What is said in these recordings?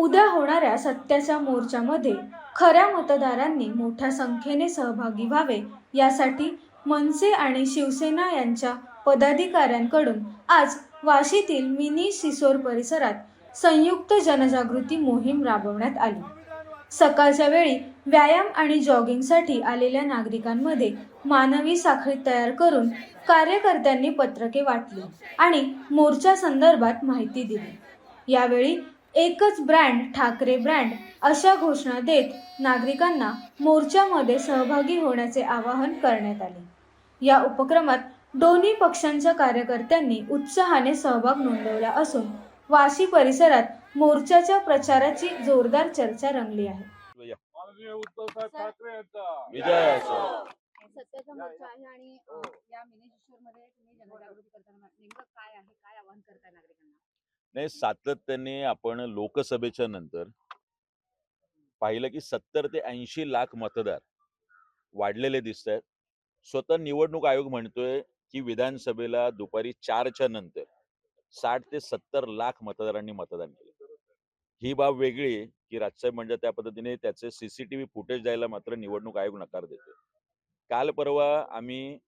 उद्या होणाऱ्या सत्याच्या मोर्चामध्ये खऱ्या मतदारांनी मोठ्या संख्येने सहभागी व्हावे यासाठी मनसे आणि शिवसेना यांच्या पदाधिकाऱ्यांकडून आज वाशीतील मिनी सिसोर परिसरात संयुक्त जनजागृती मोहीम राबवण्यात आली. सकाळच्या वेळी व्यायाम आणि जॉगिंगसाठी आलेल्या नागरिकांमध्ये मानवी साखळी तयार करून कार्यकर्त्यांनी पत्रके वाटली आणि मोर्चा संदर्भात माहिती दिली. यावेळी एकच ब्रँड ठाकरे ब्रँड अशा घोषणा देत नागरिकांना मोर्चामध्ये सहभागी होण्याचे आवाहन करण्यात आले. या उपक्रमात दोन्ही पक्षांच्या कार्यकर्त्यांनी उत्साहाने सहभाग नोंदवला असून वाशी परिसरात मोर्चाच्या प्रचाराची जोरदार चर्चा रंगली आहे. सत्याचा मोर्चा आहे आणि या मिनी मध्ये तुम्ही जनजागृती करताना नेमकं काय आहे काय आवाहन करताय नागरिकांना नाही सातत्याने आपण लोकसभेच्या नंतर पाहिलं की सत्तर ते ऐंशी लाख मतदार वाढलेले दिसत आहेत स्वतः निवडणूक आयोग म्हणतोय की विधानसभेला दुपारी चारच्या नंतर साठ ते सत्तर लाख मतदारांनी मतदान केलं. ही बाब वेगळी की राजसाहेब म्हणजे त्या पद्धतीने त्याचे सीसीटीव्ही फुटेज द्यायला मात्र निवडणूक आयोग नकार देतो काल परवा आम्ही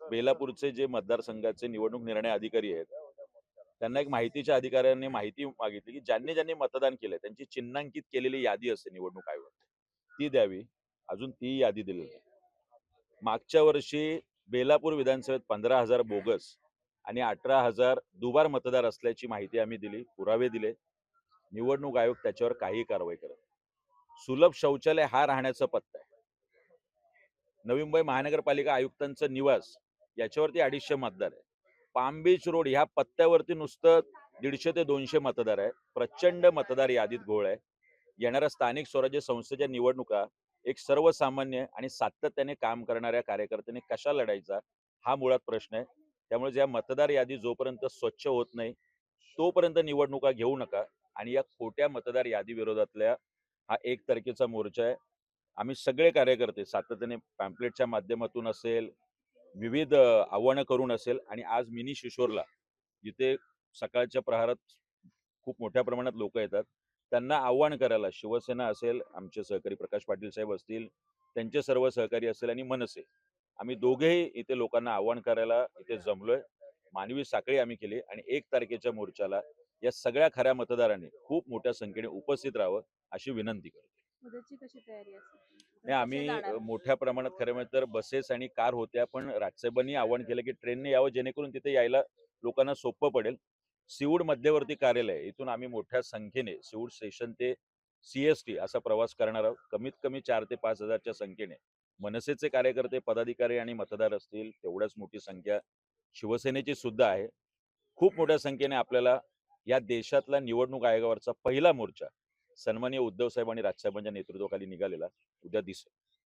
बेलापूरचे जे मतदारसंघाचे निवडणूक निर्णय अधिकारी आहेत त्यांना एक माहितीच्या अधिकाऱ्यांनी माहिती मागितली की ज्यांनी ज्यांनी मतदान केलंय त्यांची चिन्हांकित केलेली यादी असते निवडणूक आयोगात. ती द्यावी. अजून ती यादी दिली नाही. मागच्या वर्षी बेलापूर विधानसभेत पंधरा हजार बोगस आणि अठरा हजार दुबार मतदार असल्याची माहिती आम्ही दिली पुरावे दिले. निवडणूक आयोग त्याच्यावर काही कारवाई करत नाही. सुलभ शौचालय हा राहण्याचा पत्ता आहे. नवी मुंबई महानगरपालिका आयुक्तांचं निवास याच्यावरती अडीचशे मतदार आहे पाम बीच रोड ह्या पत्त्यावरती नुसतं दीडशे ते दोनशे मतदार आहे प्रचंड मतदार यादीत घोळ आहे. येणाऱ्या स्थानिक स्वराज्य संस्थेच्या निवडणुका एक सर्वसामान्य आणि सातत्याने काम करणाऱ्या कार्यकर्त्यांनी कशा लढायचा हा मुळात प्रश्न आहे. त्यामुळे ज्या मतदार यादी जोपर्यंत स्वच्छ होत नाही तोपर्यंत निवडणुका घेऊ नका आणि या खोट्या मतदार यादी विरोधातल्या हा एक तारखेचा मोर्चा आहे. आम्ही सगळे कार्यकर्ते सातत्याने पॅम्पलेटच्या माध्यमातून असेल विविध आव्हानं करून असेल आणि आज मिनी शिशोरला जिथे सकाळच्या प्रहारात खूप मोठ्या प्रमाणात लोक येतात त्यांना आव्हान करायला शिवसेना असेल आमचे सहकारी प्रकाश पाटील साहेब असतील त्यांचे सर्व सहकारी असेल आणि मनसे. आम्ही दोघेही इथे लोकांना आव्हान करायला इथे जमलोय. मानवी साखळी आम्ही केली आणि एक तारखेच्या मोर्चाला या सगळ्या खऱ्या मतदारांनी खूप मोठ्या संख्येने उपस्थित राहावं अशी विनंती करतो. उद्याची कशी तयारी असेल नाही आम्ही मोठ्या प्रमाणात खरं म्हणजे तर बसेस आणि कार होत्या पण राजसाहेबांनी आवाहन केलं की ट्रेनने यावं जेणेकरून तिथे यायला लोकांना सोपं पडेल. सिवूड मध्यवर्ती कार्यालय. इथून आम्ही मोठ्या संख्येने सिवूड स्टेशन ते सीएसटी असा प्रवास करणार आहोत. कमीत कमी चार ते पाच हजारच्या संख्येने. मनसेचे कार्यकर्ते पदाधिकारी आणि मतदार असतील तेवढ्याच मोठी संख्या शिवसेनेची सुद्धा आहे. खूप मोठ्या संख्येने आपल्याला या देशातला निवडणूक आयोगावरचा पहिला मोर्चा सन्मान्य उद्धव साहेब आणि राजसाहेबांच्या नेतृत्वाखाली निघालेला उद्या दिसेल